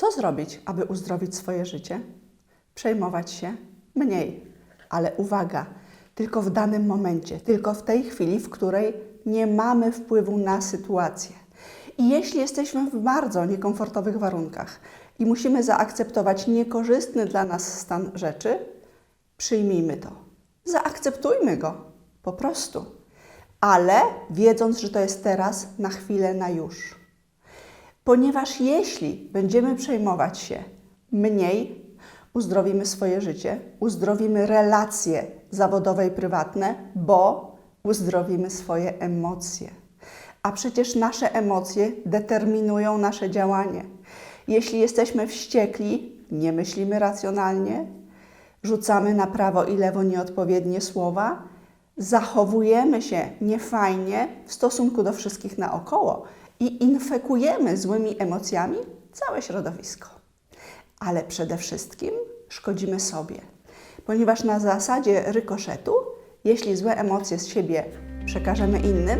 Co zrobić, aby uzdrowić swoje życie? Przejmować się mniej, ale uwaga, tylko w danym momencie, tylko w tej chwili, w której nie mamy wpływu na sytuację. I jeśli jesteśmy w bardzo niekomfortowych warunkach i musimy zaakceptować niekorzystny dla nas stan rzeczy, przyjmijmy to. Zaakceptujmy go po prostu, ale wiedząc, że to jest teraz, na chwilę, na już. Ponieważ jeśli będziemy przejmować się mniej, uzdrowimy swoje życie, uzdrowimy relacje zawodowe i prywatne, bo uzdrowimy swoje emocje. A przecież nasze emocje determinują nasze działanie. Jeśli jesteśmy wściekli, nie myślimy racjonalnie, rzucamy na prawo i lewo nieodpowiednie słowa, zachowujemy się niefajnie w stosunku do wszystkich naokoło i infekujemy złymi emocjami całe środowisko. Ale przede wszystkim szkodzimy sobie, ponieważ na zasadzie rykoszetu, jeśli złe emocje z siebie przekażemy innym,